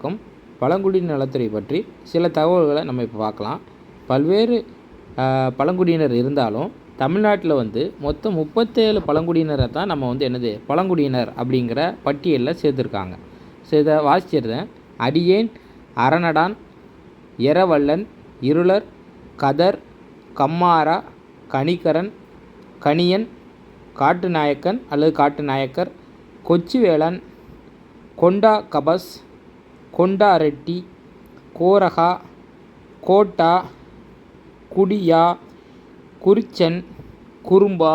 இருக்கும். பழங்குடியினர் நலத்துறை பற்றி சில தகவல்களை நம்ம இப்போ பார்க்கலாம். பல்வேறு பழங்குடியினர் இருந்தாலும் தமிழ்நாட்டில் வந்து மொத்தம் முப்பத்தேழு பழங்குடியினரை தான் நம்ம வந்து என்னது பழங்குடியினர் அப்படிங்கிற பட்டியலில் சேர்த்துருக்காங்க. ஸோ இதை வாசிச்சிருந்தேன் அடியேன் அரணடான் எரவல்லன் இருளர் கதர் கம்மாரா கணிகரன் கணியன் காட்டு நாயக்கன் அல்லது காட்டு நாயக்கர் கொச்சிவேளன் கொண்டா கபஸ் கொண்டா ரெட்டி கோரகா கோட்டா குடியா குறிச்சன் குறும்பா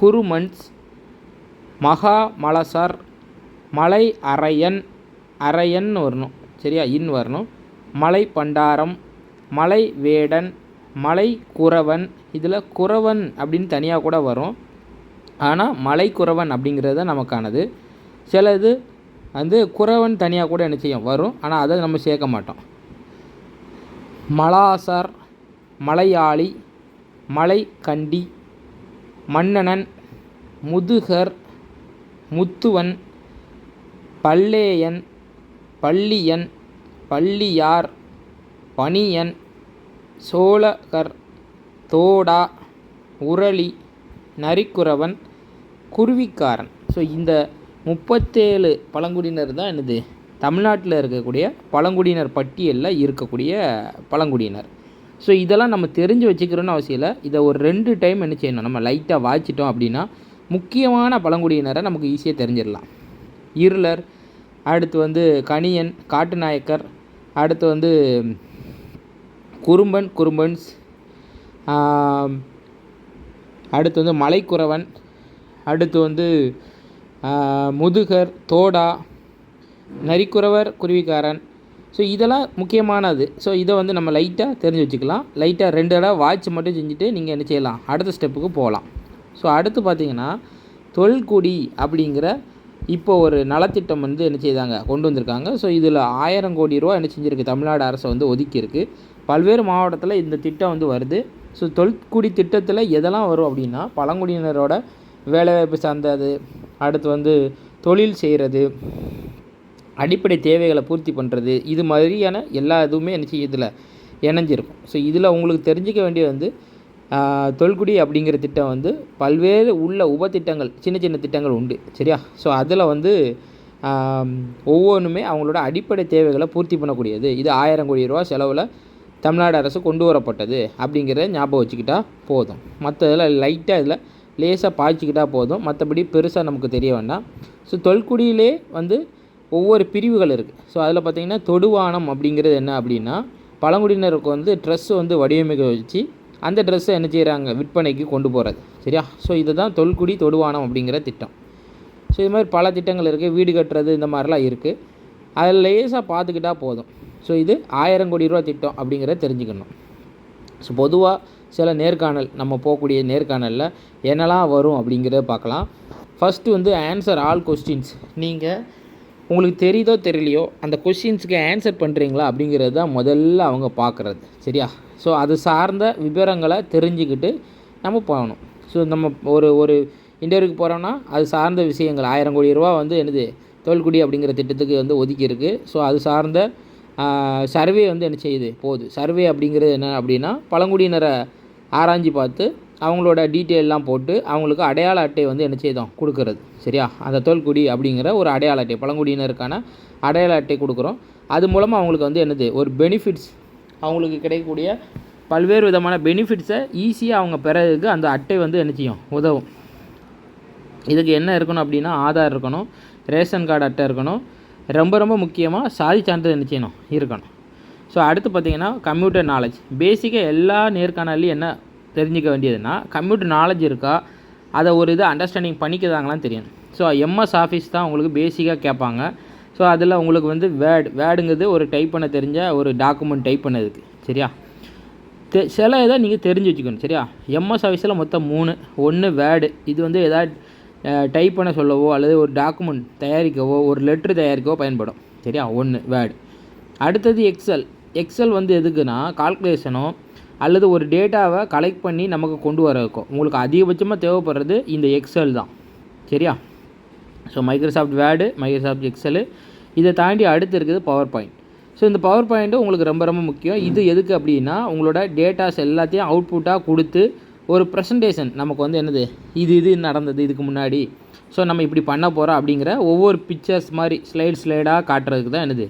குருமன்ஸ் மகா மலசர் மலை அரையன் அரையன் வரணும். சரியா? இன் வரணும். மலை பண்டாரம் மலை வேடன் மலை குறவன் இதில் குறவன் அப்படின்னு தனியாக கூட வரும். ஆனால் மலை குறவன் அப்படிங்கிறது தான் நமக்கானது. சில இது வந்து குறவன் தனியாக கூட என்ன செய்யும்? வரும். ஆனால் அதை நம்ம சேர்க்க மாட்டோம். மலாசர் மலையாளி மலை கண்டி மன்னனன் முதுகர் முத்துவன் பல்லேயன் பள்ளியன் பள்ளியார் பணியன் சோழகர் தோடா உரளி நரிக்குறவன் குருவிக்காரன். ஸோ இந்த முப்பத்தேழு பழங்குடியினர் தான் என்னது? தமிழ்நாட்டில் இருக்கக்கூடிய பழங்குடியினர் பட்டியலில் இருக்கக்கூடிய பழங்குடியினர். ஸோ இதெல்லாம் நம்ம தெரிஞ்சு வச்சுக்கிறோன்னு அவசியம் இல்லை. இதை ஒரு ரெண்டு டைம் என்ன செய்யணும்? நம்ம லைட்டாக வாய்ச்சிட்டோம் அப்படின்னா முக்கியமான பழங்குடியினரை நமக்கு ஈஸியாக தெரிஞ்சிடலாம். இருளர் அடுத்து வந்து கணியன் காட்டுநாயக்கர் அடுத்து வந்து குறும்பன் குறும்பன்ஸ் அடுத்து வந்து மலைக்குறவன் அடுத்து வந்து முதுகர் தோடா நரிக்குறவர் குருவிக்காரன். ஸோ இதெல்லாம் முக்கியமானது. ஸோ இதை வந்து நம்ம லைட்டாக தெரிஞ்சு வச்சுக்கலாம். லைட்டாக ரெண்டு தடவை வாட்ச் மட்டும் செஞ்சுட்டு நீங்கள் என்ன செய்யலாம்? அடுத்த ஸ்டெப்புக்கு போகலாம். ஸோ அடுத்து பார்த்தீங்கன்னா தொல்குடி அப்படிங்கிற இப்போ ஒரு நலத்திட்டம் வந்து என்ன செய்தாங்க? கொண்டு வந்திருக்காங்க. ஸோ இதில் ஆயிரம் கோடி ரூபா என்ன செஞ்சுருக்கு? தமிழ்நாடு அரசு வந்து ஒதுக்கியிருக்கு. பல்வேறு மாவட்டத்தில் இந்த திட்டம் வந்து வருது. ஸோ தொல்குடி திட்டத்தில் எதெல்லாம் வரும் அப்படின்னா பழங்குடியினரோட வேலைவாய்ப்பு சார்ந்தது அடுத்து வந்து தொழில் செய்கிறது அடிப்படை தேவைகளை பூர்த்தி பண்ணுறது இது மாதிரியான எல்லா இதுவுமே என்ன செய்யும் இதில் இணைஞ்சிருக்கும். ஸோ இதில் உங்களுக்கு தெரிஞ்சிக்க வேண்டியது வந்து தொல்குடி அப்படிங்கிற திட்டம் வந்து பல்வேறு உள்ள உபத்திட்டங்கள் சின்ன சின்ன திட்டங்கள் உண்டு சரியா? ஸோ அதில் வந்து ஒவ்வொன்றுமே அவங்களோட அடிப்படை தேவைகளை பூர்த்தி பண்ணக்கூடியது. இது ஆயிரம் கோடி ரூபா செலவில் தமிழ்நாடு அரசு கொண்டு வரப்பட்டது அப்படிங்கிறத ஞாபகம் வச்சுக்கிட்டால் போதும். மற்ற இதில் லைட்டாக இதில் லேசாக பாய்ச்சிக்கிட்டால் போதும். மற்றபடி பெருசாக நமக்கு தெரிய வேண்டாம். ஸோ தொல்குடியிலே வந்து ஒவ்வொரு பிரிவுகள் இருக்குது ஸோ அதில் பார்த்திங்கன்னா தொடுவானம் அப்படிங்கிறது என்ன அப்படின்னா பழங்குடியினருக்கு வந்து ட்ரெஸ் வந்து வடிவமைக்க வச்சு அந்த ட்ரெஸ்ஸை என்ன செய்கிறாங்க விற்பனைக்கு கொண்டு போகிறது சரியா? ஸோ இதுதான் தொல்குடி தொடுவானம் அப்படிங்கிற திட்டம். ஸோ இது மாதிரி பல திட்டங்கள் இருக்குது வீடு கட்டுறது இந்த மாதிரிலாம் இருக்குது அதில் லேசாக பார்த்துக்கிட்டா போதும். ஸோ இது ஆயிரம் கோடி ரூபா திட்டம் அப்படிங்கிறத தெரிஞ்சுக்கணும். ஸோ பொதுவாக சில நேர்காணல் நம்ம போகக்கூடிய நேர்காணலில் என்னெல்லாம் வரும் அப்படிங்கிறத பார்க்கலாம். ஃபஸ்ட்டு வந்து ஆன்சர் ஆல் கொஸ்டின்ஸ் நீங்கள் உங்களுக்கு தெரியுதோ தெரியலையோ அந்த கொஸ்டின்ஸுக்கு ஆன்சர் பண்ணுறீங்களா அப்படிங்கிறது தான் முதல்ல அவங்க பார்க்குறது. சரியா? ஸோ அது சார்ந்த விவரங்களை தெரிஞ்சுக்கிட்டு நம்ம போகணும். ஸோ நம்ம ஒரு ஒரு இன்டர்வியூக்கு போகிறோம்னா அது சார்ந்த விஷயங்கள். ஆயிரம் கோடி ரூபா வந்து என்னது? தோல்குடி அப்படிங்கிற திட்டத்துக்கு வந்து ஒதுக்கியிருக்கு. ஸோ அது சார்ந்த சர்வே வந்து என்ன செய்யுது? போகுது. சர்வே அப்படிங்கிறது என்ன அப்படின்னா பழங்குடியினரை ஆராய்ஞ்சு பார்த்து அவங்களோட டீட்டெயிலெலாம் போட்டு அவங்களுக்கு அடையாள அட்டை வந்து என்ன செய்தோம் கொடுக்கறது. சரியா? அந்த தோல்குடி அப்படிங்கிற ஒரு அடையாள அட்டை பழங்குடியினருக்கான அடையாள அட்டை கொடுக்குறோம். அது மூலமாக அவங்களுக்கு வந்து என்னது? ஒரு பெனிஃபிட்ஸ் அவங்களுக்கு கிடைக்கக்கூடிய பல்வேறு விதமான பெனிஃபிட்ஸை ஈஸியாக அவங்க பெறதுக்கு அந்த அட்டை வந்து என்ன செய்யும்? உதவும். இதுக்கு என்ன இருக்கணும் அப்படின்னா ஆதார் இருக்கணும் ரேஷன் கார்டு அட்டை இருக்கணும் ரொம்ப ரொம்ப முக்கியமாக சாதி சான்றிதழ் என்ன செய்யணும்? இருக்கணும். ஸோ அடுத்து பார்த்தீங்கன்னா கம்ப்யூட்டர் நாலேஜ் பேசிக்காக எல்லா நேர்காணல்லையும் என்ன தெரிஞ்சுக்க வேண்டியதுன்னா கம்ப்யூட்டர் நாலேஜ் இருக்கா? அதை ஒரு இது அண்டர்ஸ்டாண்டிங் பண்ணிக்கிறாங்களான்னு தெரியும். ஸோ எம்எஸ் ஆஃபீஸ் தான் உங்களுக்கு பேசிக்காக கேட்பாங்க. ஸோ அதில் உங்களுக்கு வந்து வேர்டு வேர்டுங்கிறது ஒரு டைப் பண்ண தெரிஞ்ச ஒரு டாக்குமெண்ட் டைப் பண்ணதுக்கு சரியா? தெ சில இதை நீங்கள் தெரிஞ்சு வச்சுக்கணும். சரியா? எம்எஸ் ஆஃபீஸில் மொத்தம் மூணு. ஒன்று வேர்டு இது வந்து எதாவது டைப் பண்ண சொல்லவோ அல்லது ஒரு டாக்குமெண்ட் தயாரிக்கவோ ஒரு லெட்ரு தயாரிக்கவோ பயன்படும். சரியா? ஒன்று வேர்டு அடுத்தது எக்ஸல் எக்ஸல் வந்து எதுக்குன்னா கால்குலேஷனும் அல்லது ஒரு டேட்டாவை கலெக்ட் பண்ணி நமக்கு கொண்டு வர இருக்கும் உங்களுக்கு அதிகபட்சமாக தேவைப்படுறது இந்த எக்ஸல் தான். சரியா? So Microsoft Word Microsoft Excel இதை தாண்டி அடுத்து இருக்குது பவர் பாயிண்ட் ஸோ இந்த பவர் பாயிண்ட்டு உங்களுக்கு ரொம்ப ரொம்ப முக்கியம். இது எதுக்கு அப்படின்னா உங்களோட டேட்டாஸ் எல்லாத்தையும் அவுட்புட்டாக கொடுத்து ஒரு ப்ரெசன்டேஷன் நமக்கு வந்து என்னது? இது இது நடந்தது இதுக்கு முன்னாடி. ஸோ நம்ம இப்படி பண்ண போகிறோம் அப்படிங்கிற ஒவ்வொரு பிக்சர்ஸ் மாதிரி ஸ்லைட் ஸ்லைடாக காட்டுறதுக்கு தான் என்னது?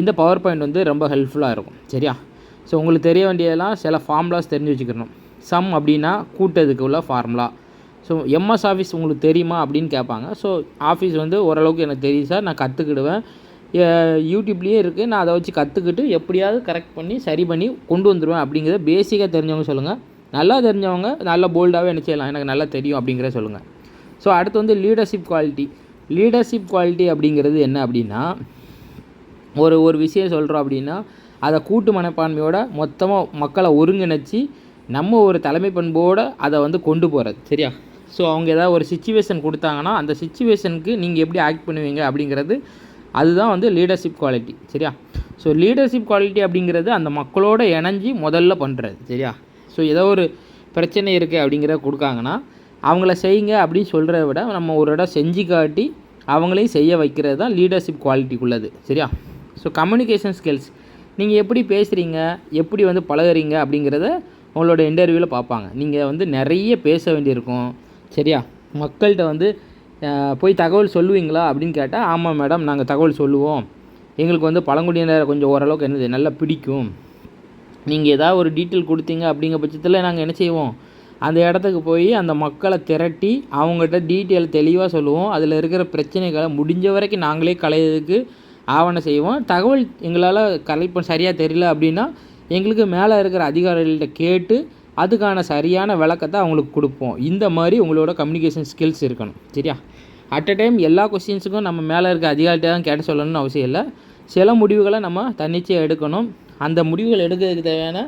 இந்த பவர் பாயிண்ட் வந்து ரொம்ப ஹெல்ப்ஃபுல்லாக இருக்கும். சரியா? ஸோ உங்களுக்கு தெரிய வேண்டியதெல்லாம் சில ஃபார்முலாஸ் தெரிஞ்சு வச்சுக்கணும். சம் அப்படின்னா கூட்டதுக்கு உள்ள ஃபார்முலா ஸோ எம்எஸ் ஆஃபீஸ் உங்களுக்கு தெரியுமா அப்படின்னு கேட்பாங்க. ஸோ ஆஃபீஸ் வந்து ஓரளவுக்கு எனக்கு தெரியும் சார். நான் கற்றுக்கிடுவேன் யூடியூப்லேயே இருக்குது நான் அதை வச்சு கற்றுக்கிட்டு எப்படியாவது கரெக்ட் பண்ணி சரி பண்ணி கொண்டு வந்துடுவேன் அப்படிங்கிறத பேசிக்காக தெரிஞ்சவங்க சொல்லுங்கள் நல்லா தெரிஞ்சவங்க நல்லா போல்டாகவே என்ன செய்யலாம். எனக்கு நல்லா தெரியும் அப்படிங்கிறத சொல்லுங்கள் ஸோ அடுத்து வந்து லீடர்ஷிப் குவாலிட்டி லீடர்ஷிப் குவாலிட்டி அப்படிங்கிறது என்ன அப்படின்னா ஒரு ஒரு விஷயம் சொல்கிறோம் அப்படின்னா அதை கூட்டு மனப்பான்மையோட மொத்தமாக மக்களை ஒருங்கிணைச்சி நம்ம ஒரு தலைமை பண்போடு அதை வந்து கொண்டு போகிறது சரியா? ஸோ அவங்க ஏதாவது ஒரு சுச்சுவேஷன் கொடுத்தாங்கன்னா அந்த சுச்சுவேஷனுக்கு நீங்கள் எப்படி ஆக்ட் பண்ணுவீங்க அப்படிங்கிறது அதுதான் வந்து லீடர்ஷிப் குவாலிட்டி சரியா? ஸோ லீடர்ஷிப் குவாலிட்டி அப்படிங்கிறது அந்த மக்களோட இணைஞ்சி முதல்ல பண்ணுறது சரியா? ஸோ ஏதோ ஒரு பிரச்சனை இருக்குது அப்படிங்கிறத கொடுக்காங்கன்னா அவங்கள செய்யுங்க அப்படின்னு சொல்கிறத விட நம்ம ஒரு இடம் செஞ்சு காட்டி அவங்களையும் செய்ய வைக்கிறது தான் லீடர்ஷிப் குவாலிட்டிக்குள்ளது சரியா? ஸோ கம்யூனிகேஷன் ஸ்கில்ஸ் நீங்கள் எப்படி பேசுகிறீங்க எப்படி வந்து பழகுறீங்க அப்படிங்கிறத உங்களோட இன்டர்வியூவில் பார்ப்பாங்க நீங்கள் வந்து நிறைய பேச வேண்டியிருக்கும். சரியா? மக்கள்கிட்ட வந்து போய் தகவல் சொல்லுவீங்களா அப்படின்னு கேட்டால் ஆமாம் மேடம் நாங்கள் தகவல் சொல்லுவோம். எங்களுக்கு வந்து பழங்குடியினரை கொஞ்சம் ஓரளவுக்கு என்னது நல்லா பிடிக்கும். நீங்கள் ஏதாவது ஒரு டீட்டெயில் கொடுத்தீங்க அப்படிங்கிற பட்சத்தில் நாங்கள் என்ன செய்வோம்? அந்த இடத்துக்கு போய் அந்த மக்களை திரட்டி அவங்ககிட்ட டீட்டெயில் தெளிவாக சொல்லுவோம். அதில் இருக்கிற பிரச்சனைகளை முடிஞ்ச வரைக்கும் நாங்களே களையிறதுக்கு ஆவணம் செய்வோம். தகவல் எங்களால் கலெக்ட் பண்ண சரியாக தெரியல அப்படின்னா எங்களுக்கு மேலே இருக்கிற அதிகாரிகள்கிட்ட கேட்டு அதுக்கான சரியான விளக்கத்தை அவங்களுக்கு கொடுப்போம். இந்த மாதிரி உங்களோட கம்யூனிகேஷன் ஸ்கில்ஸ் இருக்கணும். சரியா? அட் அ டைம் எல்லா கொஸ்டின்ஸுக்கும் நம்ம மேலே இருக்க அதிகாரிகிட்ட தான் கேட்ட சொல்லணும்னு அவசியம் இல்லை. சில முடிவுகளை நம்ம தன்னிச்சையாக எடுக்கணும். அந்த முடிவுகள் எடுக்கிறதுக்கு தேவையான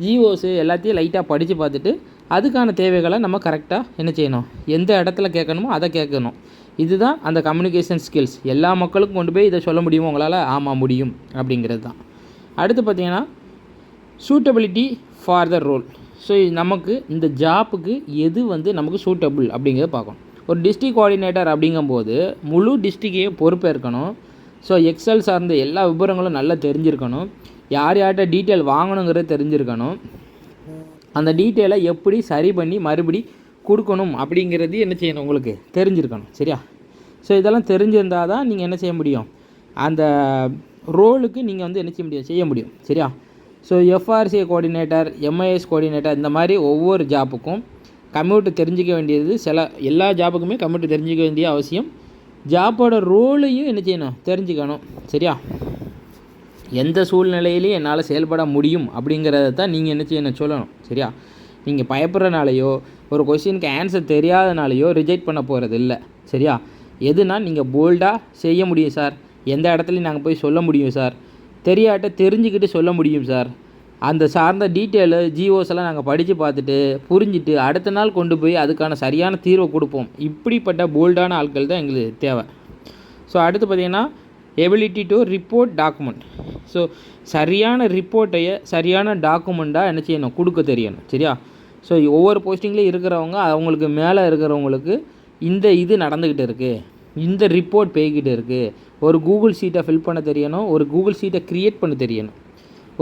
ஜிஓஸு எல்லாத்தையும் லைட்டாக படித்து பார்த்துட்டு அதுக்கான தேவைகளை நம்ம கரெக்டாக என்ன செய்யணும்? எந்த இடத்துல கேட்கணுமோ அதை கேட்கணும். இதுதான் அந்த கம்யூனிகேஷன் ஸ்கில்ஸ் எல்லா மக்களுக்கும் கொண்டு போய் இதை சொல்ல முடியுமோ உங்களால்? ஆமாம் முடியும். அப்படிங்கிறது தான். அடுத்து பார்த்தீங்கன்னா suitability for the role so நமக்கு இந்த ஜாப்புக்கு எது வந்து நமக்கு சூட்டபிள் அப்படிங்கிறத பார்க்கணும். ஒரு டிஸ்ட்ரிக் கோஆர்டினேட்டர் அப்படிங்கும்போது முழு டிஸ்ட்ரிக்டையும் பொறுப்பேற்கணும். ஸோ எக்ஸல் சார்ந்த எல்லா விவரங்களும் நல்லா தெரிஞ்சிருக்கணும். யார் யார்கிட்ட டீட்டெயில் வாங்கணுங்கிறது தெரிஞ்சிருக்கணும். அந்த டீட்டெயிலை எப்படி சரி பண்ணி மறுபடி கொடுக்கணும் அப்படிங்கிறது என்ன செய்யணும் உங்களுக்கு? தெரிஞ்சிருக்கணும். சரியா? ஸோ இதெல்லாம் தெரிஞ்சிருந்தால் தான் நீங்கள் என்ன செய்ய முடியும்? அந்த ரோலுக்கு நீங்கள் வந்து என்ன செய்ய முடியும்? செய்ய முடியும். சரியா? So FRC coordinator MIS coordinator இந்த மாதிரி ஒவ்வொரு ஜாப்புக்கும் கம்ப்யூட்டர் தெரிஞ்சிக்க வேண்டியது சில எல்லா ஜாப்புக்குமே கம்ப்யூட்டர் தெரிஞ்சிக்க வேண்டிய அவசியம். ஜாப்போட ரோலையும் என்ன செய்யணும்? தெரிஞ்சுக்கணும். சரியா? எந்த சூழ்நிலையிலையும் என்னால் செயல்பட முடியும் அப்படிங்கிறத தான் நீங்கள் என்ன செய்யணும்? சொல்லணும். சரியா? நீங்கள் பயப்படுறனாலையோ ஒரு கொஷினுக்கு ஆன்சர் தெரியாதனாலையோ ரிஜெக்ட் பண்ண போகிறது இல்லை சரியா? எதுனா நீங்கள் போல்டாக செய்ய முடியும் சார் எந்த இடத்துலையும் நாங்கள் போய் சொல்ல முடியும் சார் தெரியாட்ட தெரிஞ்சுக்கிட்டு சொல்ல முடியும் சார் அந்த சார்ந்த டீட்டெயிலு ஜிஓஸ் எல்லாம் நாங்கள் படித்து பார்த்துட்டு புரிஞ்சுட்டு அடுத்த நாள் கொண்டு போய் அதுக்கான சரியான தீர்வை கொடுப்போம். இப்படிப்பட்ட போல்டான ஆட்கள் தான் எங்களுக்கு தேவை. ஸோ அடுத்து பார்த்தீங்கன்னா ability to report document so சரியான ரிப்போர்ட்டையே சரியான டாக்குமெண்ட்டாக என்ன செய்யணும்? கொடுக்க தெரியணும். சரியா? ஸோ ஒவ்வொரு போஸ்டிங்லேயும் இருக்கிறவங்க அவங்களுக்கு மேலே இருக்கிறவங்களுக்கு இந்த இது நடந்துக்கிட்டு இருக்குது இந்த ரிப்போர்ட் போய்கிட்டு இருக்குது ஒரு கூகுள் சீட்டை ஃபில் பண்ண தெரியணும் ஒரு கூகுள் சீட்டை க்ரியேட் பண்ண தெரியணும்.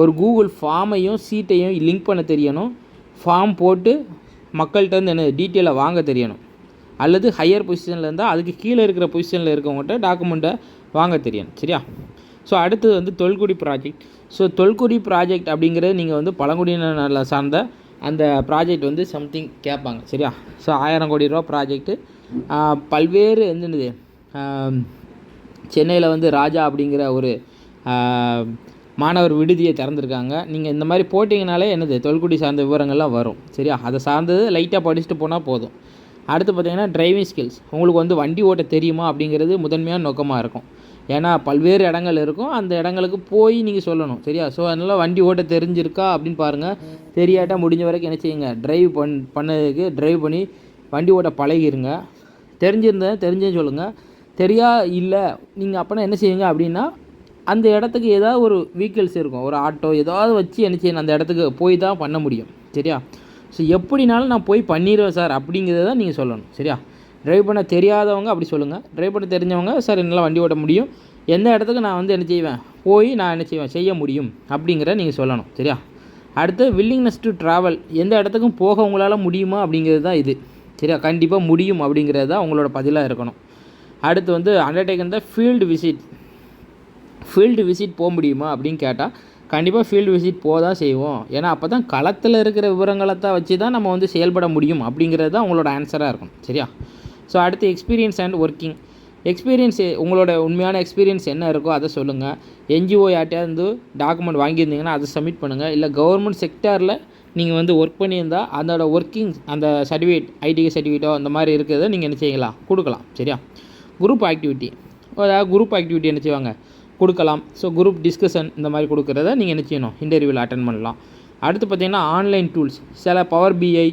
ஒரு கூகுள் ஃபார்மையும் சீட்டையும் லிங்க் பண்ண தெரியணும். ஃபார்ம் போட்டு மக்கள்கிட்ட இருந்து என்ன டீட்டெயிலை வாங்க தெரியணும். அல்லது ஹையர் பொசிஷனில் இருந்தால் அதுக்கு கீழே இருக்கிற பொசிஷனில் இருக்கவங்ககிட்ட டாக்குமெண்ட்டை வாங்க தெரியணும். சரியா? ஸோ அடுத்தது வந்து தொல்குடி ப்ராஜெக்ட் ஸோ தொல்குடி ப்ராஜெக்ட் அப்படிங்கிறது நீங்கள் வந்து பழங்குடியினர் சார்ந்த அந்த ப்ராஜெக்ட் வந்து சம்திங் கேட்பாங்க சரியா? ஸோ ஆயிரம் கோடி ரூபா ப்ராஜெக்ட்டு பல்வேறு என்னது சென்னையில் வந்து ராஜா அப்படிங்கிற ஒரு மாணவர் விடுதியை திறந்துருக்காங்க. நீங்கள் இந்த மாதிரி போட்டிங்கனாலே என்னது தொல்குடி சார்ந்த விவரங்கள்லாம் வரும் சரியா? அதை சார்ந்தது லைட்டாக படிச்சுட்டு போனால் போதும். அடுத்து பார்த்தீங்கன்னா டிரைவிங் ஸ்கில்ஸ் உங்களுக்கு வந்து வண்டி ஓட்ட தெரியுமா அப்படிங்கிறது முதன்மையான நோக்கமாக இருக்கும். ஏன்னா பல்வேறு இடங்கள் இருக்கும். அந்த இடங்களுக்கு போய் நீங்கள் சொல்லணும். சரியா? ஸோ அதனால் வண்டி ஓட்ட தெரிஞ்சிருக்கா அப்படின்னு பாருங்கள் தெரியாட்டா முடிஞ்ச வரைக்கும் என்ன செய்யுங்க? ட்ரைவ் பண் பண்ணதுக்கு ட்ரைவ் பண்ணி வண்டி ஓட்ட பழகிருங்க. தெரிஞ்சிருந்தேன் தெரிஞ்சேன்னு சொல்லுங்கள் தெரியா? இல்லை. நீங்கள் அப்போனா என்ன செய்யுங்க அப்படின்னா அந்த இடத்துக்கு ஏதாவது ஒரு வெஹிக்கிள்ஸ் இருக்கும். ஒரு ஆட்டோ ஏதாவது வச்சு என்ன செய்யணும்? அந்த இடத்துக்கு போய் தான் பண்ண முடியும். சரியா? ஸோ எப்படினாலும் நான் போய் பண்ணிடுவேன் சார். அப்படிங்கிறத தான் நீங்கள் சொல்லணும். சரியா? டிரைவ் பண்ண தெரியாதவங்க அப்படி சொல்லுங்கள் டிரைவ் பண்ண தெரிஞ்சவங்க சார் என்னால் வண்டி ஓட்ட முடியும். எந்த இடத்துக்கு நான் வந்து என்ன செய்வேன்? போய் நான் என்ன செய்வேன்? செய்ய முடியும். அப்படிங்கிற நீங்கள் சொல்லணும். சரியா? அடுத்து வில்லிங்னஸ் டு ட்ராவல் எந்த இடத்துக்கும் போக உங்களால் முடியுமா? அப்படிங்கிறது தான் இது. சரியா? கண்டிப்பாக முடியும் அப்படிங்கிறது தான் உங்களோட பதிலாக இருக்கணும். அடுத்து வந்து அண்டர்டேக்கன் தான் ஃபீல்டு விசிட் ஃபீல்டு விசிட் போக முடியுமா? அப்படின்னு கேட்டால் கண்டிப்பாக ஃபீல்டு விசிட் போக தான் செய்வோம். ஏன்னா அப்போ தான் களத்தில் இருக்கிற விவரங்களை தான் வச்சு தான் நம்ம வந்து செயல்பட முடியும் அப்படிங்கிறது தான் உங்களோட ஆன்சராக இருக்கும் சரியா? ஸோ அடுத்து எக்ஸ்பீரியன்ஸ் அண்ட் ஒர்க்கிங் எக்ஸ்பீரியன்ஸ் உங்களோட உண்மையான எக்ஸ்பீரியன்ஸ் என்ன இருக்கோ அதை சொல்லுங்கள் என்ஜிஓ யார்ட்டையாவது டாக்குமெண்ட் வாங்கியிருந்தீங்கன்னா அதை சப்மிட் பண்ணுங்கள் இல்லை கவர்மெண்ட் செக்டாரில் நீங்கள் வந்து ஒர்க் பண்ணியிருந்தால் அதோட ஒர்க்கிங் அந்த சர்டிஃபிகேட் ஐடி சர்டிஃபிகேட்டோ அந்த மாதிரி இருக்கிறத நீங்கள் என்ன செய்யலாம்? கொடுக்கலாம். சரியா? குரூப் ஆக்டிவிட்டி அதாவது குரூப் ஆக்டிவிட்டி என்ன செய்வாங்க? கொடுக்கலாம். ஸோ குரூப் டிஸ்கஷன் இந்த மாதிரி கொடுக்குறத நீங்கள் என்ன செய்யணும்? இன்டர்வியூவில் அட்டன் பண்ணலாம். அடுத்து பார்த்தீங்கன்னா ஆன்லைன் டூல்ஸ் சில பவர் பிஐ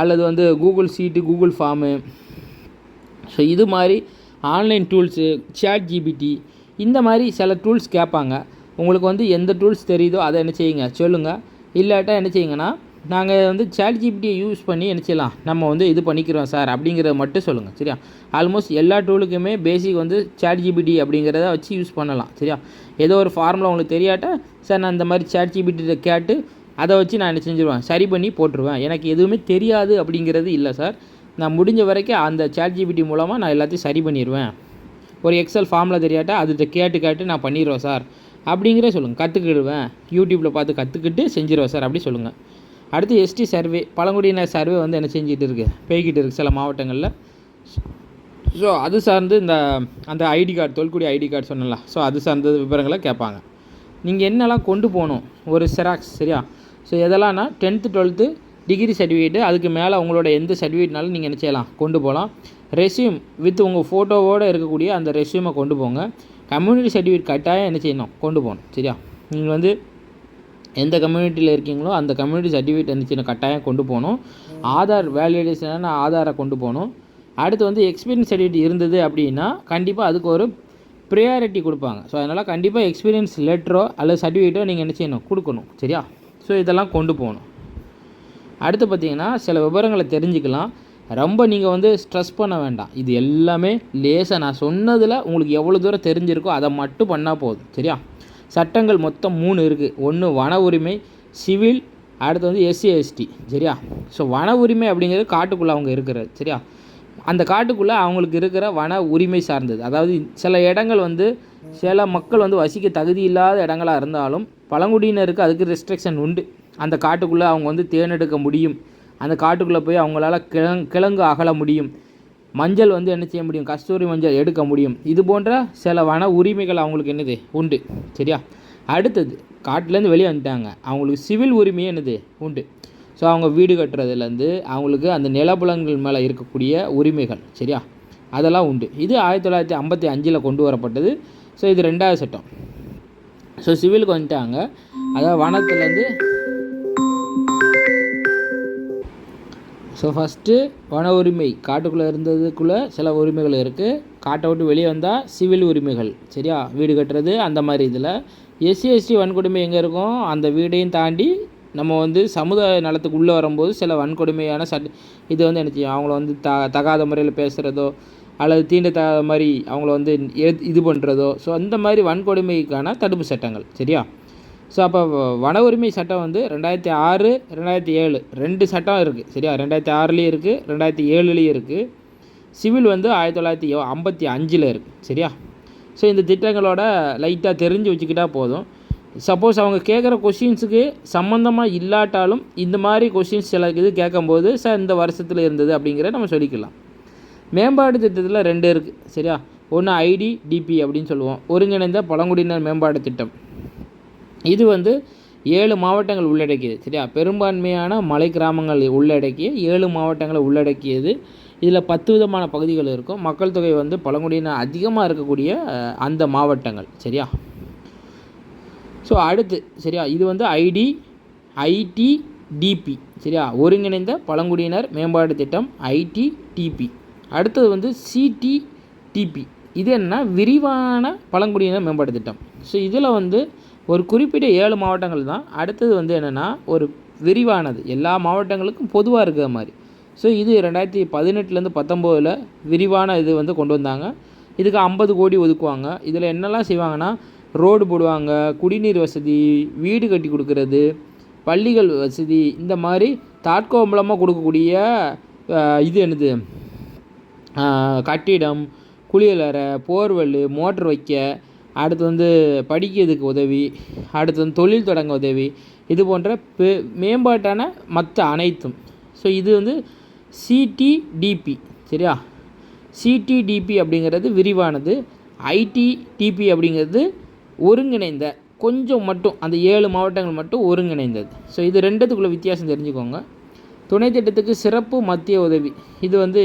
அல்லது வந்து Google sheet Google form so இது மாதிரி ஆன்லைன் டூல்ஸு சேட் ஜிபிடி இந்த மாதிரி சில டூல்ஸ் கேட்பாங்க. உங்களுக்கு வந்து எந்த டூல்ஸ் தெரியுதோ அதை என்ன செய்யுங்க? சொல்லுங்கள் இல்லாட்டா என்ன செய்யுங்கன்னா நாங்கள் வந்து சேட் ஜிபிடியை யூஸ் பண்ணி என்ன செய்யலாம்? நம்ம வந்து இது பண்ணிக்கிறோம் சார் அப்படிங்கிறத மட்டும் சொல்லுங்கள் சரியா? ஆல்மோஸ்ட் எல்லா டூலுக்குமே பேசிக் வந்து சேட் ஜிபிடி அப்படிங்கிறத வச்சு யூஸ் பண்ணலாம். சரியா? ஏதோ ஒரு ஃபார்முலா உங்களுக்கு தெரியாட்டா சார் நான் இந்த மாதிரி சேட் ஜிபிடியை கேட்டு அதை வச்சு நான் என்ன செஞ்சுருவேன்? சரி பண்ணி போட்டுருவேன். எனக்கு எதுவுமே தெரியாது அப்படிங்கிறது இல்லை சார். நான் முடிஞ்ச வரைக்கும் அந்த சேட் ஜிபிடி மூலமாக நான் எல்லாத்தையும் சரி பண்ணிடுவேன் ஒரு எக்ஸல் ஃபார்மில் தெரியாட்டா அதுகிட்ட கேட்டு கேட்டு நான் பண்ணிடுவேன் சார். அப்படிங்கிற சொல்லுங்கள் கற்றுக்கிடுவேன் யூடியூப்பில் பார்த்து கற்றுக்கிட்டு செஞ்சிருவேன் சார். அப்படி சொல்லுங்கள் அடுத்து எஸ்டி சர்வே பழங்குடியினர் சர்வே வந்து என்ன செஞ்சிகிட்டு இருக்குது போய்கிட்டு இருக்குது சில மாவட்டங்களில். ஸோ அது சார்ந்து இந்த அந்த ஐடி கார்டு தொல்குடி ஐடி கார்டு சொன்னல ஸோ அது சார்ந்த விவரங்களை கேட்பாங்க. நீங்கள் என்னெல்லாம் கொண்டு போகணும்? ஒரு செராக்ஸ் சரியா? ஸோ எதெல்லாம்னா டென்த்து டுவெல்த்து டிகிரி சர்டிஃபிகேட்டு அதுக்கு மேலே உங்களோட எந்த சர்டிஃபிகேட்னாலும் நீங்கள் என்ன செய்யலாம்? கொண்டு போகலாம் ரெஸ்யூம் வித் உங்கள் ஃபோட்டோவோடு இருக்கக்கூடிய அந்த ரெஸ்யூமை கொண்டு போங்க. கம்யூனிட்டி சர்டிஃபிகேட் கட்டாயம் என்ன செய்யணும்? கொண்டு போகணும். சரியா? நீங்கள் வந்து எந்த கம்யூனிட்டியில் இருக்கீங்களோ அந்த கம்யூனிட்டி சர்டிஃபிகேட் என்ன செய்யணும்? கட்டாயம் கொண்டு போகணும். ஆதார் வேலிடேஷனான ஆதாரை கொண்டு போகணும். அடுத்து வந்து எக்ஸ்பீரியன்ஸ் சர்டிஃபிகேட் இருந்தது அப்படின்னா கண்டிப்பாக அதுக்கு ஒரு ப்ரியாரிட்டி கொடுப்பாங்க. ஸோ அதனால் கண்டிப்பாக எக்ஸ்பீரியன்ஸ் லெட்டரோ அல்லது சர்டிஃபிகேட்டோ நீங்கள் என்ன செய்யணும்? கொடுக்கணும். சரியா? ஸோ இதெல்லாம் கொண்டு போகணும். அடுத்து பார்த்தீங்கன்னா சில விவரங்களை தெரிஞ்சுக்கலாம். ரொம்ப நீங்கள் வந்து ஸ்ட்ரெஸ் பண்ண வேண்டாம். இது எல்லாமே லேசாக நான் சொன்னதில் உங்களுக்கு எவ்வளோ தூரம் தெரிஞ்சிருக்கோ அதை மட்டும் பண்ணால் போதும். சரியா? சட்டங்கள் மொத்தம் மூணு இருக்குது ஒன்று வன உரிமை சிவில் அடுத்து வந்து எஸ்சி எஸ்டி சரியா? ஸோ வன உரிமை அப்படிங்கிறது காட்டுக்குள்ளே அவங்க இருக்கிறது. சரியா? அந்த காட்டுக்குள்ளே அவங்களுக்கு இருக்கிற வன உரிமை சார்ந்தது. அதாவது சில இடங்கள் வந்து சில மக்கள் வந்து வசிக்க தகுதி இல்லாத இடங்களாக இருந்தாலும் பழங்குடியினருக்கு அதுக்கு ரெஸ்ட்ரிக்ஷன் உண்டு. அந்த காட்டுக்குள்ளே அவங்க வந்து தேர்ந்தெடுக்க முடியும். அந்த காட்டுக்குள்ளே போய் அவங்களால கிழங் கிழங்கு அகல முடியும். மஞ்சள் வந்து என்ன செய்ய முடியும்? கஸ்தூரி மஞ்சள் எடுக்க முடியும். இது போன்ற சில வன உரிமைகள் அவங்களுக்கு என்னது? உண்டு. சரியா? அடுத்தது காட்டிலேருந்து வெளியே வந்துட்டாங்க. அவங்களுக்கு சிவில் உரிமை என்னது? உண்டு. ஸோ அவங்க வீடு கட்டுறதுலேருந்து அவங்களுக்கு அந்த நிலப்புலங்கள் மேலே இருக்கக்கூடிய உரிமைகள். சரியா? அதெல்லாம் உண்டு. இது ஆயிரத்தி தொள்ளாயிரத்தி ஐம்பத்தி அஞ்சில் கொண்டு வரப்பட்டது. ஸோ இது ரெண்டாவது சட்டம். ஸோ சிவிலுக்கு வந்துட்டாங்க. அதாவது வனத்துலேருந்து ஸோ ஃபஸ்ட்டு வன உரிமை. காட்டுக்குள்ளே இருந்ததுக்குள்ளே சில உரிமைகள் இருக்குது காட்டை விட்டு வெளியே வந்தால் சிவில் உரிமைகள். சரியா? வீடு கட்டுறது அந்த மாதிரி இதில். எஸ்சி எஸ்டி வன்கொடுமை எங்கே இருக்கும்? அந்த வீடையும் தாண்டி நம்ம வந்து சமுதாய நலத்துக்கு உள்ளே வரும்போது சில வன்கொடுமையான சட் இது வந்து என்ன செய்யும்? அவங்கள வந்து த தகாத முறையில் பேசுகிறதோ அல்லது தீண்டத்தகாத மாதிரி அவங்கள வந்து இது பண்ணுறதோ ஸோ அந்த மாதிரி வன்கொடுமைக்கான தடுப்பு சட்டங்கள். சரியா? ஸோ அப்போ வன உரிமை சட்டம் வந்து ரெண்டாயிரத்தி ஆறு ரெண்டாயிரத்தி ஏழு. ரெண்டு சட்டம் இருக்குது சரியா? ரெண்டாயிரத்தி ஆறுலேயும் இருக்குது ரெண்டாயிரத்தி ஏழுலேயும் இருக்குது சிவில் வந்து ஆயிரத்தி தொள்ளாயிரத்தி ஐம்பத்தி அஞ்சில் இருக்குது சரியா? ஸோ இந்த திட்டங்களோட லைட்டாக தெரிஞ்சு வச்சுக்கிட்டால் போதும். சப்போஸ் அவங்க கேட்குற கொஷின்ஸுக்கு சம்மந்தமாக இல்லாட்டாலும் இந்த மாதிரி கொஷின்ஸ் சில இது கேட்கும்போது சார் இந்த வருஷத்தில் இருந்தது அப்படிங்கிற நம்ம சொல்லிக்கலாம். மேம்பாடு திட்டத்தில் ரெண்டு இருக்குது சரியா? ஒன்று ஐடி டிபி அப்படின்னு சொல்லுவோம். ஒருங்கிணைந்த பழங்குடியினர் மேம்பாடு திட்டம். இது வந்து ஏழு மாவட்டங்கள் உள்ளடக்கியது சரியா? பெரும்பான்மையான மலை கிராமங்கள் உள்ளடக்கிய ஏழு மாவட்டங்களை உள்ளடக்கியது. இதில் பத்து விதமான பகுதிகள் இருக்கும். மக்கள் தொகை வந்து பழங்குடியினர் அதிகமாக இருக்கக்கூடிய அந்த மாவட்டங்கள் சரியா? ஸோ அடுத்து சரியா? இது வந்து ஐடி ஐடி டிபி சரியா? ஒருங்கிணைந்த பழங்குடியினர் மேம்பாடு திட்டம் ஐடி டிபி. அடுத்தது வந்து சிடி டிபி. இது என்ன விரிவான பழங்குடியினர் மேம்பாடு திட்டம். ஸோ இதில் வந்து ஒரு குறிப்பிட்ட ஏழு மாவட்டங்கள் தான். அடுத்தது வந்து என்னென்னா ஒரு விரிவானது. எல்லா மாவட்டங்களுக்கும் பொதுவாக இருக்கிற மாதிரி. ஸோ இது ரெண்டாயிரத்தி பதினெட்டுலேருந்து பத்தொம்போதில் விரிவான இது வந்து கொண்டு வந்தாங்க. இதுக்கு ஐம்பது கோடி ஒதுக்குவாங்க. இதில் என்னெல்லாம் செய்வாங்கன்னா ரோடு போடுவாங்க குடிநீர் வசதி வீடு கட்டி கொடுக்கறது பள்ளிகள் வசதி இந்த மாதிரி தாட்கோ மூலமாக கொடுக்கக்கூடிய இது என்னது? கட்டிடம் குளியலறை போர்வெல் மோட்ரு வைக்க அடுத்து வந்து படிக்கிறதுக்கு உதவி அடுத்து வந்து தொழில் தொடங்க உதவி இது போன்ற பெ மேம்பாட்டான மற்ற அனைத்தும். ஸோ இது வந்து சிடிடிபி சரியா? சிடிடிபி அப்படிங்கிறது விரிவானது. ஐடிடிபி அப்படிங்கிறது ஒருங்கிணைந்த கொஞ்சம் மட்டும் அந்த ஏழு மாவட்டங்கள் மட்டும் ஒருங்கிணைந்தது. ஸோ இது ரெண்டுத்துக்குள்ள வித்தியாசம் தெரிஞ்சுக்கோங்க. துணை திட்டத்துக்கு சிறப்பு மத்திய உதவி. இது வந்து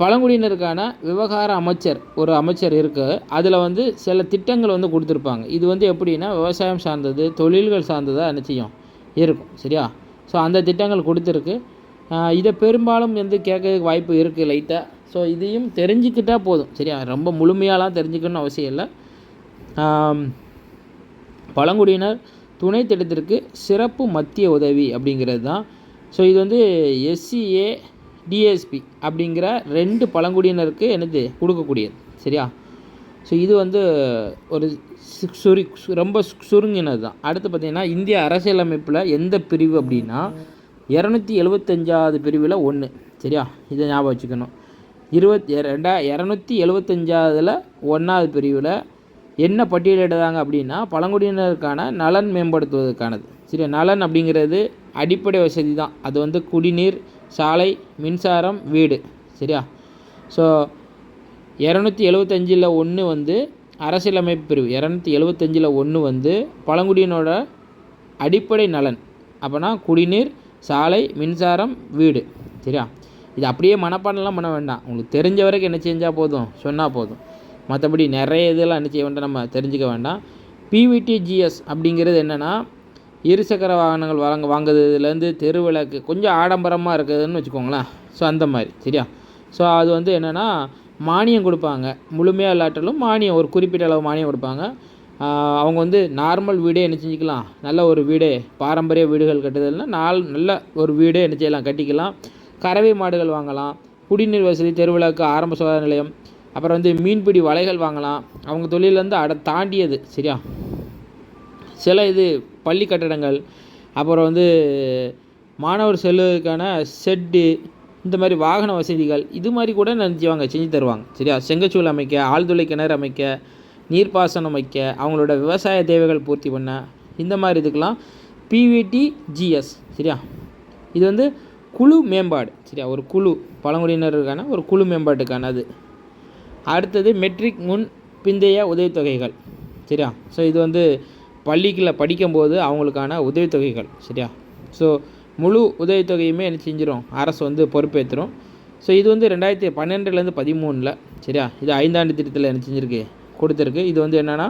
பழங்குடியினருக்கான விவகார அமைச்சர் ஒரு அமைச்சர் இருக்குது அதில் வந்து சில திட்டங்கள் வந்து கொடுத்துருப்பாங்க. இது வந்து எப்படின்னா விவசாயம் சார்ந்தது தொழில்கள் சார்ந்ததாக என்ன செய்யும் இருக்கும். சரியா? ஸோ அந்த திட்டங்கள் கொடுத்துருக்கு. இதை பெரும்பாலும் வந்து கேட்கறதுக்கு வாய்ப்பு இருக்குது லைட்டாக ஸோ இதையும் தெரிஞ்சுக்கிட்டால் போதும். சரியா? ரொம்ப முழுமையாலாம் தெரிஞ்சுக்கணும்னு அவசியம் இல்லை. பழங்குடியினர் துணை திட்டத்திற்கு சிறப்பு மத்திய உதவி அப்படிங்கிறது தான். ஸோ இது வந்து எஸ்சிஏ டிஎஸ்பி அப்படிங்கிற ரெண்டு பழங்குடியினருக்கு என்னது? கொடுக்கக்கூடியது. சரியா? ஸோ இது வந்து ஒரு சுரி ரொம்ப சுருங்கினது தான் அடுத்து பார்த்திங்கன்னா இந்திய அரசியலமைப்பில் எந்த பிரிவு அப்படின்னா இரநூத்தி எழுபத்தஞ்சாவது பிரிவில் ஒன்று சரியா? இதை ஞாபகம் வச்சுக்கணும். இருபத்தி ரெண்டா இரநூத்தி எழுபத்தஞ்சாவதில் ஒன்றாவது பிரிவில் என்ன பட்டியலிடுறாங்க அப்படின்னா பழங்குடியினருக்கான நலன் மேம்படுத்துவதற்கானது. சரி நலன் அப்படிங்கிறது அடிப்படை வசதி தான் அது வந்து குடிநீர் சாலை மின்சாரம் வீடு. சரியா? ஸோ இரநூத்தி எழுபத்தஞ்சில் ஒன்று வந்து அரசியலமைப்பு பிரிவு. இரநூத்தி எழுபத்தஞ்சில் ஒன்று வந்து பழங்குடியினோட அடிப்படை நலன். அப்போனா குடிநீர் சாலை மின்சாரம் வீடு. சரியா? இது அப்படியே மனப்பாடம்லாம் பண்ண வேண்டாம். உங்களுக்கு தெரிஞ்ச வரைக்கும் என்ன செஞ்சால் போதும்? சொன்னால் போதும். மற்றபடி நிறைய இதெல்லாம் என்ன செய்ய வேண்டாம் நம்ம தெரிஞ்சுக்க வேண்டாம். பிவிடிஜிஎஸ் அப்படிங்கிறது என்னென்னா இருசக்கர வாகனங்கள் வாங்க வாங்குறதுலேருந்து தெருவிளக்கு கொஞ்சம் ஆடம்பரமாக இருக்குதுன்னு வச்சுக்கோங்களேன். ஸோ அந்த மாதிரி சரியா? ஸோ அது வந்து என்னென்னா மானியம் கொடுப்பாங்க. முழுமையாக இல்லாட்டாலும் மானியம் ஒரு குறிப்பிட்ட அளவு மானியம் கொடுப்பாங்க. அவங்க வந்து நார்மல் வீடே என்ன செஞ்சுக்கலாம். நல்ல ஒரு வீடே பாரம்பரிய வீடுகள் கட்டுதல்னா நாள் நல்ல ஒரு வீடே என்ன செய்யலாம் கட்டிக்கலாம். கறவை மாடுகள் வாங்கலாம். குடிநீர் வசதி தெருவிளக்கு ஆரம்ப சுகாதார நிலையம். அப்புறம் வந்து மீன்பிடி வலைகள் வாங்கலாம். அவங்க தொழிலேருந்து அட தாண்டியது சரியா? சில இது பள்ளி கட்டடங்கள் அப்புறம் வந்து மாணவர் செல்வதற்கான ஷெட்டு இந்த மாதிரி வாகன வசதிகள் இது மாதிரி கூட நினச்சிவாங்க செஞ்சு தருவாங்க. சரியா? செங்கச்சூல் அமைக்க ஆழ்துளை கிணறு அமைக்க நீர்ப்பாசனம் அமைக்க அவங்களோட விவசாய தேவைகள் பூர்த்தி பண்ண இந்த மாதிரி இதுக்கெலாம் பிவிடி ஜிஎஸ் சரியா? இது வந்து குழு மேம்பாடு சரியா? ஒரு குழு பழங்குடியினருக்கான ஒரு குழு மேம்பாட்டுக்கான அது. அடுத்தது மெட்ரிக் முன் பிந்தைய உதவித்தொகைகள் சரியா? ஸோ இது வந்து பள்ளிகளில் படிக்கும்போது அவங்களுக்கான உதவித்தொகைகள் சரியா? ஸோ முழு உதவித்தொகையுமே என்ன செஞ்சிடும் அரசு வந்து பொறுப்பேற்றுரும் ஸோ இது வந்து ரெண்டாயிரத்தி பன்னெண்டுலேருந்து பதிமூணில் சரியா? இது ஐந்தாண்டு திட்டத்தில் என்ன செஞ்சுருக்கு? கொடுத்துருக்கு. இது வந்து என்னென்னா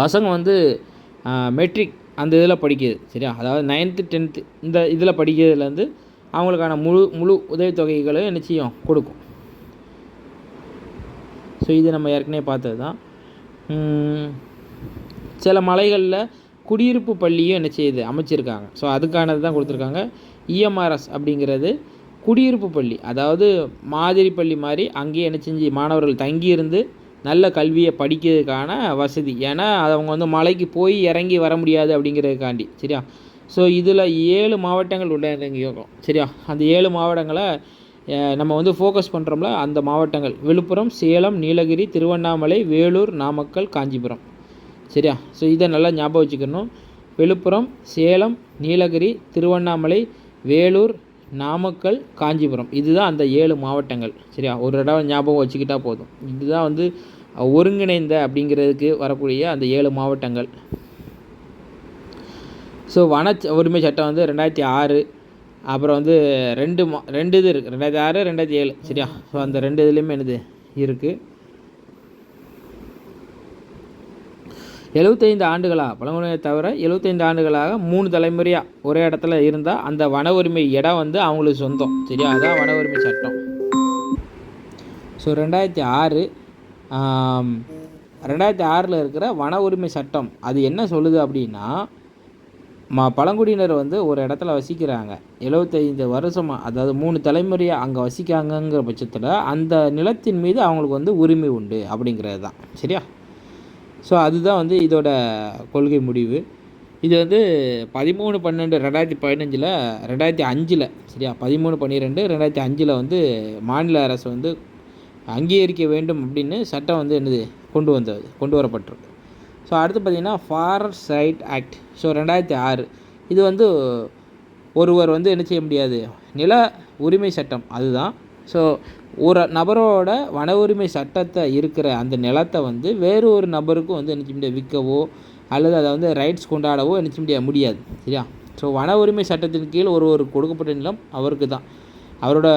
பசங்க வந்து மெட்ரிக் அந்த இதில் படிக்கிறது சரியா? அதாவது நைன்த்து டென்த்து இந்த இதில் படிக்கிறதுலேருந்து அவங்களுக்கான முழு முழு உதவித்தொகைகளும் என்ன செய்யும்? கொடுக்கும். ஸோ இது நம்ம ஏற்கனவே பார்த்தது தான் சில மலைகளில் குடியிருப்பு பள்ளியும் என்ன செய்யுது? அமைச்சிருக்காங்க. ஸோ அதுக்கானது தான் கொடுத்துருக்காங்க. இஎம்ஆர்எஸ் அப்படிங்கிறது குடியிருப்பு பள்ளி. அதாவது மாதிரி பள்ளி மாதிரி அங்கேயே என்ன செஞ்சு மாணவர்கள் தங்கியிருந்து நல்ல கல்வியை படிக்கிறதுக்கான வசதி. ஏன்னா அவங்க வந்து மலைக்கு போய் இறங்கி வர முடியாது அப்படிங்கிறதுக்காண்டி. சரியா? ஸோ இதில் ஏழு மாவட்டங்கள் உள்ளடங்கியிருக்கும் சரியா? அந்த ஏழு மாவட்டங்களை நம்ம வந்து ஃபோக்கஸ் பண்ணுறோம்ல அந்த மாவட்டங்கள். விழுப்புரம் சேலம் நீலகிரி திருவண்ணாமலை வேலூர் நாமக்கல் காஞ்சிபுரம். சரியா? ஸோ இதை நல்லா ஞாபகம் வச்சுக்கணும். விழுப்புரம் சேலம் நீலகிரி திருவண்ணாமலை வேலூர் நாமக்கல் காஞ்சிபுரம். இதுதான் அந்த ஏழு மாவட்டங்கள். சரியா? ஒரு தடவை ஞாபகம் வச்சுக்கிட்டால் போதும். இதுதான் வந்து ஒருங்கிணைந்த அப்படிங்கிறதுக்கு வரக்கூடிய அந்த ஏழு மாவட்டங்கள். ஸோ வன உரிமை சட்டம் வந்து ரெண்டாயிரத்தி ஆறு அப்புறம் வந்து ரெண்டு மா ரெண்டு இது இருக்குது ரெண்டாயிரத்தி ஆறு ரெண்டாயிரத்தி ஏழு. சரியா? ஸோ அந்த ரெண்டு இதுலேயுமே என்னது? இருக்குது எழுபத்தைந்து ஆண்டுகளாக பழங்குடியினை தவிர எழுபத்தைந்து ஆண்டுகளாக மூணு தலைமுறையாக ஒரே இடத்துல இருந்தால் அந்த வன உரிமை இடம் வந்து அவங்களுக்கு சொந்தம். சரியா? அதான் வன உரிமை சட்டம். ஸோ ரெண்டாயிரத்தி ஆறு ரெண்டாயிரத்தி ஆறில் இருக்கிற வன உரிமை சட்டம் அது என்ன சொல்லுது அப்படின்னா மா பழங்குடியினர் வந்து ஒரு இடத்துல வசிக்கிறாங்க. எழுபத்தைந்து வருஷமாக அதாவது மூணு தலைமுறையாக அங்கே வசிக்காங்கங்கிற பட்சத்தில் அந்த நிலத்தின் மீது அவங்களுக்கு வந்து உரிமை உண்டு அப்படிங்கிறது தான் சரியா? ஸோ அதுதான் வந்து இதோட கொள்கை முடிவு. இது வந்து பதிமூணு பன்னெண்டு ரெண்டாயிரத்தி பதினஞ்சில் ரெண்டாயிரத்தி அஞ்சில் சரியா? பதிமூணு பன்னிரெண்டு ரெண்டாயிரத்தி அஞ்சில் வந்து மாநில அரசு வந்து அங்கீகரிக்க வேண்டும் அப்படின்னு சட்டம் வந்து என்னது? கொண்டு வந்தது கொண்டு வரப்பட்டிருக்கு. ஸோ அடுத்து பார்த்திங்கன்னா ஃபாரஸ்ட் ரைட் ஆக்ட் ஸோ ரெண்டாயிரத்தி ஆறு. இது வந்து ஒருவர் வந்து என்ன செய்ய முடியாது? நில உரிமை சட்டம் அதுதான். ஸோ ஒரு நபரோட வன உரிமை சட்டத்தை இருக்கிற அந்த நிலத்தை வந்து வேறு ஒரு நபருக்கும் வந்து என்ன செய்ய முடியாது விற்கவோ அல்லது அதை வந்து ரைட்ஸ் கொண்டாடவோ என்ன செய்ய முடியாது முடியாது சரியா? ஸோ வன உரிமை சட்டத்தின் கீழ் ஒரு ஒரு கொடுக்கப்பட்ட நிலம் அவருக்கு தான். அவரோட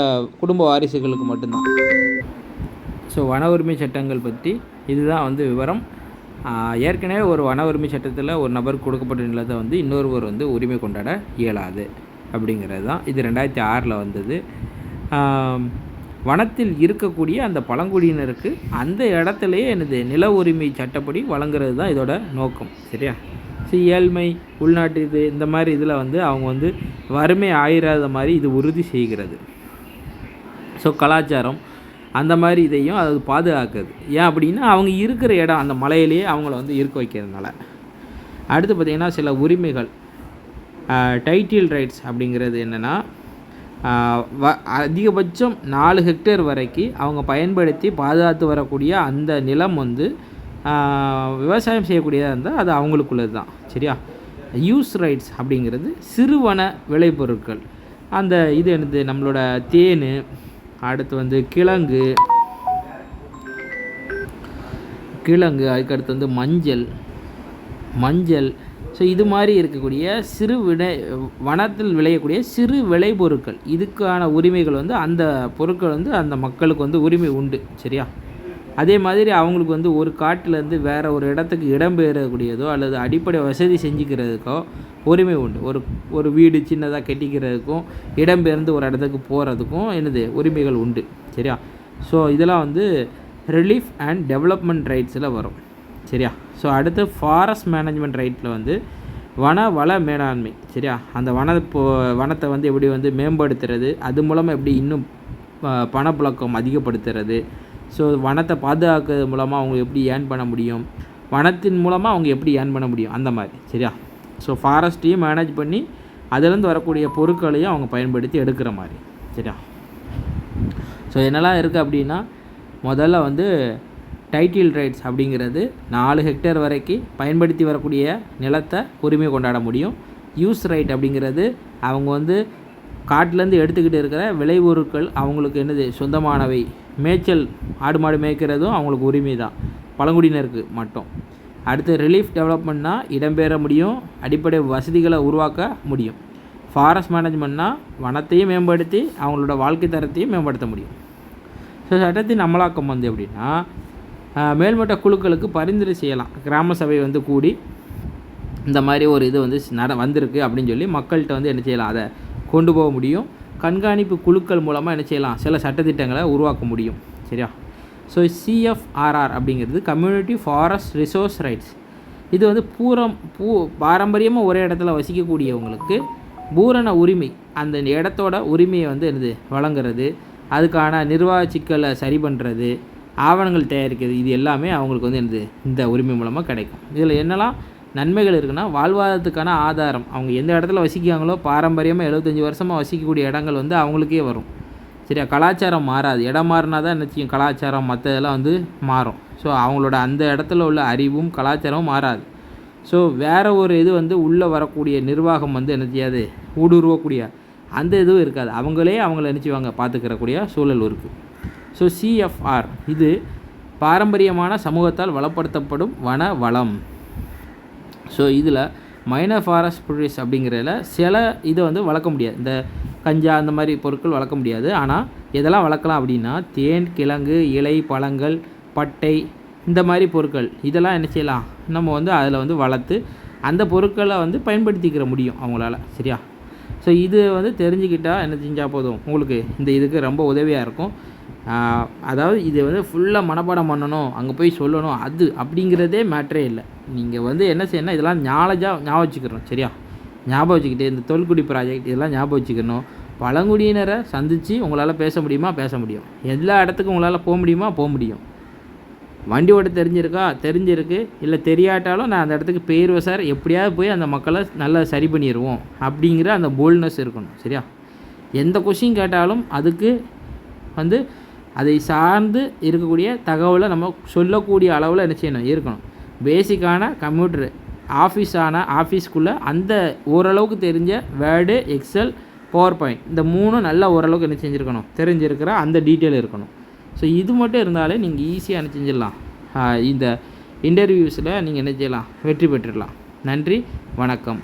குடும்ப வாரிசுகளுக்கு மட்டும்தான். ஸோ வன உரிமை சட்டங்கள் பற்றி இதுதான் வந்து விவரம். ஏற்கனவே ஒரு வன உரிமை சட்டத்தில் ஒரு நபருக்கு கொடுக்கப்பட்ட நிலத்தை வந்து இன்னொருவர் வந்து உரிமை கொண்டாட இயலாது அப்படிங்கிறது தான். இது ரெண்டாயிரத்தி ஆறில் வந்தது. வனத்தில் இருக்கக்கூடிய அந்த பழங்குடியினருக்கு அந்த இடத்துலையே எனது நில உரிமை சட்டப்படி வழங்குறது தான் இதோட நோக்கம் சரியா? ஸோ ஏழ்மை உள்நாட்டு இது இந்த மாதிரி இதில் வந்து அவங்க வந்து வறுமை ஆயிராத மாதிரி இது உறுதி செய்கிறது. ஸோ கலாச்சாரம் அந்த மாதிரி இதையும் அது பாதுகாக்குது. ஏன் அப்படின்னா அவங்க இருக்கிற இடம் அந்த மலையிலேயே அவங்கள வந்து இருக்க வைக்கிறதுனால. அடுத்து பார்த்திங்கன்னா சில உரிமைகள் டைட்டில் ரைட்ஸ் அப்படிங்கிறது என்னென்னா வ அதிகபட்சம் நாலு ஹெக்டேர் வரைக்கும் அவங்க பயன்படுத்தி பாதுகாத்து வரக்கூடிய அந்த நிலம் வந்து விவசாயம் செய்யக்கூடியதாக இருந்தால் அது அவங்களுக்குள்ளது தான் சரியா? யூஸ் ரைட்ஸ் அப்படிங்கிறது சிறுவன விளைபொருட்கள். அந்த இது என்னது நம்மளோட தேன் அடுத்து வந்து கிழங்கு கிழங்கு அதுக்கடுத்து வந்து மஞ்சள் மஞ்சள் ஸோ இது மாதிரி இருக்கக்கூடிய சிறு விளை வனத்தில் விளையக்கூடிய சிறு விளைபொருட்கள் இதுக்கான உரிமைகள் வந்து அந்த பொருட்கள் வந்து அந்த மக்களுக்கு வந்து உரிமை உண்டு சரியா? அதே மாதிரி அவங்களுக்கு வந்து ஒரு காட்டிலேருந்து வேறு ஒரு இடத்துக்கு இடம்பெயரக்கூடியதோ அல்லது அடிப்படை வசதி செஞ்சுக்கிறதுக்கோ உரிமை உண்டு. ஒரு ஒரு வீடு சின்னதாக கட்டிக்கிறதுக்கும் இடம்பெயர்ந்து ஒரு இடத்துக்கு போகிறதுக்கும் என்னது உரிமைகள் உண்டு சரியா? ஸோ இதெல்லாம் வந்து ரிலீஃப் அண்ட் டெவலப்மெண்ட் ரைட்ஸில் வரும். சரியா? ஸோ அடுத்து ஃபாரஸ்ட் மேனேஜ்மெண்ட் ரைட்டில் வந்து வன வள மேலாண்மை சரியா? அந்த வன இப்போ வனத்தை வந்து எப்படி வந்து மேம்படுத்துறது அது மூலமாக எப்படி இன்னும் பணப்புழக்கம் அதிகப்படுத்துறது ஸோ வனத்தை பாதுகாக்கிறது மூலமாக அவங்க எப்படி ஏர்ன் பண்ண முடியும் வனத்தின் மூலமாக அவங்க எப்படி ஏர்ன் பண்ண முடியும் அந்த மாதிரி சரியா? ஸோ ஃபாரஸ்ட்டையும் மேனேஜ் பண்ணி அதுலேருந்து வரக்கூடிய பொருட்களையும் அவங்க பயன்படுத்தி எடுக்கிற மாதிரி சரியா? ஸோ என்னெல்லாம் இருக்குது அப்படின்னா முதல்ல வந்து டைட்டில் ரைட்ஸ் அப்படிங்கிறது நாலு ஹெக்டேர் வரைக்கும் பயன்படுத்தி வரக்கூடிய நிலத்தை உரிமை கொண்டாட முடியும். யூஸ் ரைட் அப்படிங்கிறது அவங்க வந்து காட்டிலேருந்து எடுத்துக்கிட்டு இருக்கிற விளைபொருட்கள் அவங்களுக்கு என்னது சொந்தமானவை. மேய்ச்சல் ஆடு மாடு மேய்க்கிறதும் அவங்களுக்கு உரிமை தான். பழங்குடியினருக்கு மட்டும். அடுத்து ரிலீஃப் டெவலப்மெண்ட்னா இடம்பெற முடியும் அடிப்படை வசதிகளை உருவாக்க முடியும். ஃபாரஸ்ட் மேனேஜ்மெண்ட்னா வனத்தையும் மேம்படுத்தி அவங்களோட வாழ்க்கை தரத்தையும் மேம்படுத்த முடியும். ஸோ சட்டத்தின் அமலாக்கம் வந்து எப்படின்னா மேல்மட்ட குழுக்களுக்கு பரிந்துரை செய்யலாம். கிராம சபை வந்து கூடி இந்த மாதிரி ஒரு இது வந்து நட வந்திருக்கு அப்படின்னு சொல்லி மக்கள்கிட்ட வந்து என்ன செய்யலாம்? அதை கொண்டு போக முடியும். கண்காணிப்பு குழுக்கள் மூலமாக என்ன செய்யலாம்? சில சட்டத்திட்டங்களை உருவாக்க முடியும். சரியா? ஸோ சிஎஃப்ஆர்ஆர் அப்படிங்கிறது கம்யூனிட்டி ஃபாரஸ்ட் ரிசோர்ஸ் ரைட்ஸ் இது வந்து பூரம் பூ பாரம்பரியமாக ஒரே இடத்துல வசிக்கக்கூடியவங்களுக்கு பூரண உரிமை அந்த இடத்தோட உரிமையை வந்து என்னது? வழங்குறது அதுக்கான நிர்வாக சிக்கலை சரி பண்ணுறது ஆவணங்கள் தயாரிக்கிறது இது எல்லாமே அவங்களுக்கு வந்து என்னது இந்த உரிமை மூலமாக கிடைக்கும். இதில் என்னெல்லாம் நன்மைகள் இருக்குன்னா வாழ்வாதாரத்துக்கான ஆதாரம். அவங்க எந்த இடத்துல வசிக்கிறாங்களோ பாரம்பரியமாக எழுபத்தஞ்சி வருஷமாக வசிக்கக்கூடிய இடங்கள் வந்து அவங்களுக்கே வரும். சரியா? கலாச்சாரம் மாறாது. இடம் மாறினா தான் என்ன செய்யும்? கலாச்சாரம் மற்ற இதெல்லாம் வந்து மாறும். ஸோ அவங்களோட அந்த இடத்துல உள்ள அறிவும் கலாச்சாரமும் மாறாது. ஸோ வேறு ஒரு இது வந்து உள்ளே வரக்கூடிய நிர்வாகம் வந்து என்ன செய்யாது? ஊடுருவக்கூடிய அந்த இதுவும் இருக்காது. அவங்களே அவங்கள நினச்சிவாங்க பார்த்துக்கிறக்கூடிய சூழல் இருக்குது ஸோ சிஎஃப்ஆர் இது பாரம்பரியமான சமூகத்தால் வளப்படுத்தப்படும் வன வளம். ஸோ இதில் மைனர் ஃபாரஸ்ட் ப்ரொடியூஸ் அப்படிங்கிறதுல சில இதை வந்து வளர்க்க முடியாது. இந்த கஞ்சா அந்த மாதிரி பொருட்கள் வளர்க்க முடியாது. ஆனால் எதெல்லாம் வளர்க்கலாம் அப்படின்னா தேன் கிழங்கு இலை பழங்கள் பட்டை இந்த மாதிரி பொருட்கள். இதெல்லாம் என்ன செய்யலாம்? நம்ம வந்து அதில் வந்து வளர்த்து அந்த பொருட்களை வந்து பயன்படுத்திக்கிற முடியும் அவங்களால சரியா? ஸோ இது வந்து தெரிஞ்சுக்கிட்டால் என்ன செஞ்சால் போதும்? உங்களுக்கு இந்த இதுக்கு ரொம்ப உதவியாக இருக்கும். அதாவது இது வந்து ஃபுல்லாக மனப்பாடம் பண்ணணும் அங்கே போய் சொல்லணும் அது அப்படிங்கிறதே மேட்ரே இல்லை. நீங்கள் வந்து என்ன செய்யணும் இதெல்லாம் ஞாலஜாக ஞாபகம் வச்சுக்கிறோம் சரியா? ஞாபகம் வச்சுக்கிட்டு இந்த தொல்குடி ப்ராஜெக்ட் இதெல்லாம் ஞாபகம் வச்சுக்கணும். பழங்குடியினரை சந்தித்து உங்களால் பேச முடியுமா? பேச முடியும். எல்லா இடத்துக்கும் உங்களால் போக முடியுமா? போக முடியும். வண்டி ஓட்ட தெரிஞ்சிருக்கா? தெரிஞ்சிருக்கு. இல்லை தெரியாட்டாலும் நான் அந்த இடத்துக்கு போயிடுவேன் சார் எப்படியாவது போய் அந்த மக்களை நல்லா சரி பண்ணிடுவோம் அப்படிங்கிற அந்த போல்ட்னஸ் இருக்கணும் சரியா? எந்த கொஷின் கேட்டாலும் அதுக்கு வந்து அதை சார்ந்து இருக்கக்கூடிய தகவலை நம்ம சொல்லக்கூடிய அளவில் என்ன செய்யணும்? இருக்கணும். பேசிக்கான கம்ப்யூட்டர் ஆஃபீஸான ஆஃபீஸ்க்குள்ளே அந்த ஓரளவுக்கு தெரிஞ்ச வேர்டு எக்ஸல் பவர் பாயிண்ட் இந்த மூணும் நல்லா ஓரளவுக்கு என்ன செஞ்சுருக்கணும்? தெரிஞ்சிருக்கிற அந்த டீட்டெயில் இருக்கணும். ஸோ இது மட்டும் இருந்தாலே நீங்கள் ஈஸியாக என்ன செஞ்சிடலாம். இந்த இன்டர்வியூஸில் நீங்கள் என்ன செய்யலாம்? வெற்றி பெற்றுடலாம். நன்றி. வணக்கம்.